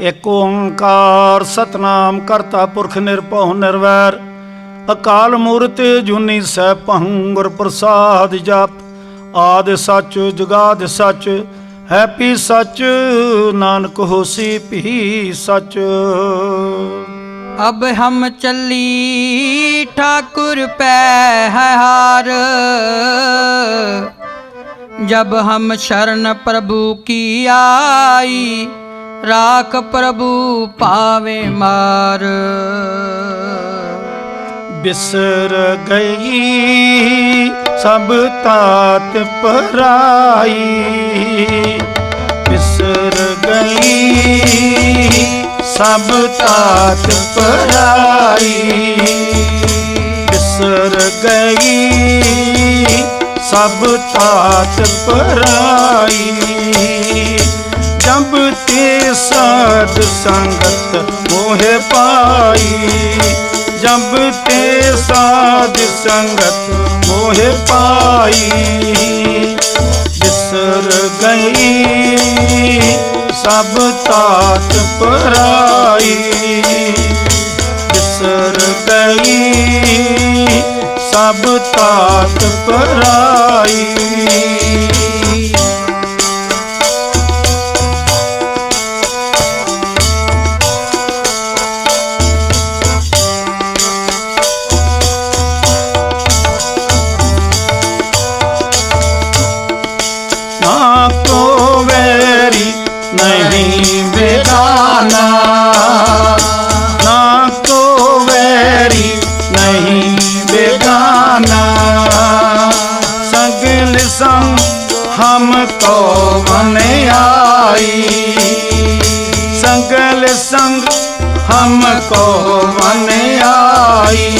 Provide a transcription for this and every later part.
ਇੱਕ ਓੰਕਾਰ ਸਤਨਾਮ ਕਰਤਾ ਪੁਰਖ ਨਿਰਭਉ ਨਿਰਵੈਰ ਅਕਾਲ ਮੂਰਤ ਜੁਨੀ ਸੈਭੰ ਗੁਰ ਪ੍ਰਸਾਦ ਜਪ ਆਦ ਸੱਚ ਜੁਗਾਦ ਸੱਚ ਹੈਪੀ ਸੱਚ ਨਾਨਕ ਹੋਸੀ ਭੀ ਸੱਚ अब हम चली ठाकुर पै है हार जब हम शरण प्रभु की आई ਰਾਖ ਪ੍ਰਭੂ ਪਾਵੇ ਮਾਰ। ਬਿਸਰ ਗਈ, ਸਭ ਤਾਤ ਪਰਾਈ। ਬਿਸਰ ਗਈ, ਸਭ ਤਾਤ ਪਰਾਈ। ਬਿਸਰ ਗਈ, ਸਭ ਤਾਤ ਪਰਾਈ। ਜਬ ਤੇ ਸਾਧ ਸੰਗਤ ਮੋਹਿ ਪਾਈ। ਜਬ ਤੇ ਸਾਧ ਸੰਗਤ ਮੋਹਿ ਪਾਈ। ਬਿਸਰ ਗਈ, ਸਭ ਤਾਤ ਪਰਾਈ। ਬਿਸਰ ਗਈ, ਸਭ ਤਾਤ ਪਰਾਈ। ਨਹੀਂ ਬੇਗਾਨਾ ਨਾ ਕੋ ਵੈਰੀ ਨਹੀਂ ਬੇਗਾਨਾ ਸਗਲ ਸੰਗ ਹਮ ਕੋ ਮਨ ਆਈ। ਸਗਲ ਸੰਗ ਹਮ ਕੋ ਮਨ ਆਈ।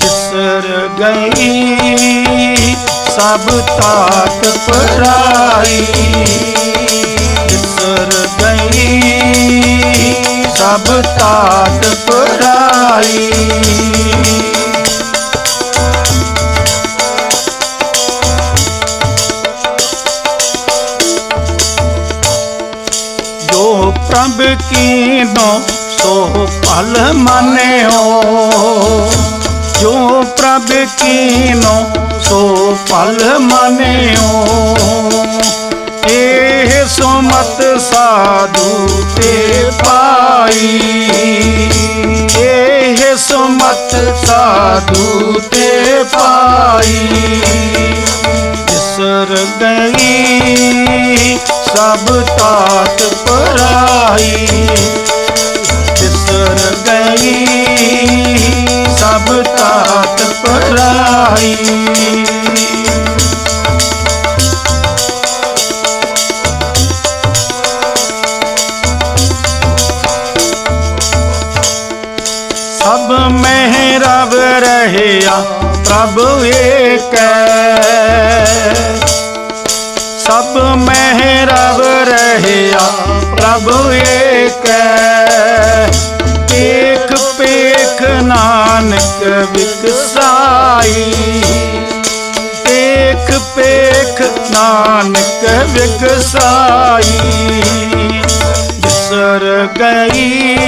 ਬਿਸਰ ਗਈ, ਸਭ ਤਾਤ ਪਰਾਈ। ਬਿਸਰ ਗਈ ਸਭ ਤਾਤ ਪਰਾਈ। ਜੋ ਪ੍ਰਭ ਕੀਨੋ, ਸੋ ਭਲ ਮਾਨਿਓ। ਜੋ ਪ੍ਰਭ ਕੀਨੋ, ਸੋ ਭਲ ਮਾਨਿਓ। ਸੁਮਤ ਸਾਧੂ ਤੇ ਪਾਈ। ਇਹ ਸੁਮਤ ਸਾਧੂ ਤੇ ਪਾਈ। ਬਿਸਰ ਗਈ, ਸਭ ਤਾਤ ਪਰਾਈ। ਬਿਸਰ ਗਈ, ਸਭ ਤਾਤ ਪਰਾਈ। ਸਭ ਮਹਿ ਰਵ ਰਹਿਆ, ਪ੍ਰਭ ਏਕੈ ਸਭ ਮਹਿ ਰਵ ਰਹਿਆ, ਪ੍ਰਭ ਏਕੈ ਏਕ ਪੇਖ ਨਾਨਕ ਵਿਕਸਾਈ, ਏਕ ਪੇਖ ਨਾਨਕ ਵਿਕਸਾਈ ਬਿਸਰ ਗਈ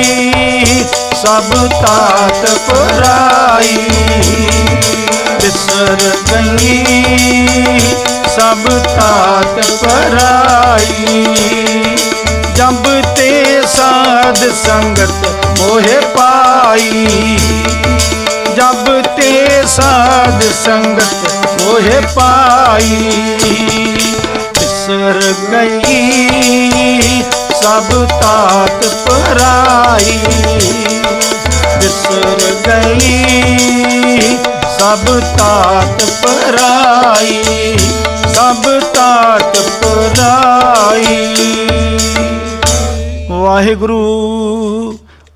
ਸਭ ਤਾਤ ਪਰਾਈ। ਬਿਸਰ ਗਈ ਸਭ ਤਾਤ ਪਰਾਈ। ਜਬ ਤੇ ਸਾਧ ਸੰਗਤ ਮੋਹਿ ਪਾਈ। ਜਬ ਤੇ ਸਾਧ ਸੰਗਤ ਮੋਹਿ ਪਾਈ। ਬਿਸਰ ਗਈ ਸਭ ਤਾਤ ਪਰਾਈ ਬਿਸਰ ਗਈ ਸਭ ਤਾਤ ਪਰਾਈ, ਸਭ ਤਾਤ ਪਰਾਈ। ਵਾਹਿਗੁਰੂ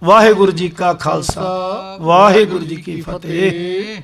ਵਾਹਿਗੁਰੂ ਜੀ ਕਾ ਖਾਲਸਾ, ਵਾਹਿਗੁਰੂ ਜੀ ਕੀ ਫਤਿਹ।